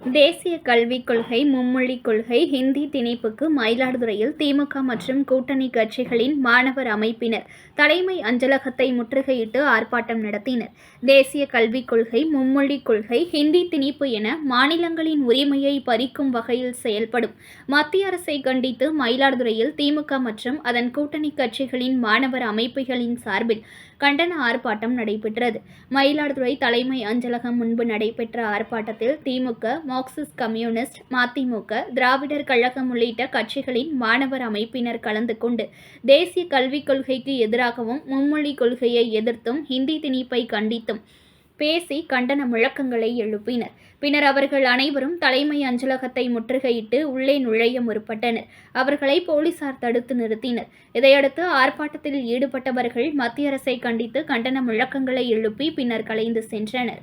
தேசிய கல்விக் கொள்கை மும்மொழிக் கொள்கை ஹிந்தி திணைப்புக்கு மயிலாடுதுறையில் திமுக மற்றும் கூட்டணி கட்சிகளின் மாணவர் அமைப்பினர் தலைமை அஞ்சலகத்தை முற்றுகையிட்டு ஆர்ப்பாட்டம் நடத்தினர். தேசிய கல்விக் கொள்கை மும்மொழிக் கொள்கை ஹிந்தி திணிப்பு என மாநிலங்களின் உரிமையை பறிக்கும் வகையில் செயல்படும். மத்திய அரசை கண்டித்து மயிலாடுதுறையில் திமுக மற்றும் அதன் கூட்டணி கட்சிகளின் மாணவர் அமைப்புகளின் சார்பில் கண்டன ஆர்ப்பாட்டம் நடைபெற்றது. மயிலாடுதுறை தலைமை அஞ்சலகம் முன்பு நடைபெற்ற ஆர்ப்பாட்டத்தில் திமுக மார்க்சிஸ்ட் கம்யூனிஸ்ட் மதிமுக திராவிடர் கழகம் உள்ளிட்ட கட்சிகளின் மாணவர் அமைப்பினர் கலந்து கொண்டு தேசிய கல்விக் கொள்கைக்கு எதிராகவும் மும்மொழி கொள்கையை எதிர்த்தும் ஹிந்தி திணிப்பை கண்டித்தும் பேசி கண்டன முழக்கங்களை எழுப்பினர். பின்னர் அவர்கள் அனைவரும் தலைமை அஞ்சலகத்தை முற்றுகையிட்டு உள்ளே நுழைய முற்பட்டனர். அவர்களை போலீசார் தடுத்து நிறுத்தினர். இதையடுத்து ஆர்ப்பாட்டத்தில் ஈடுபட்டவர்கள் மத்திய அரசை கண்டித்து கண்டன முழக்கங்களை எழுப்பி பின்னர் கலைந்து சென்றனர்.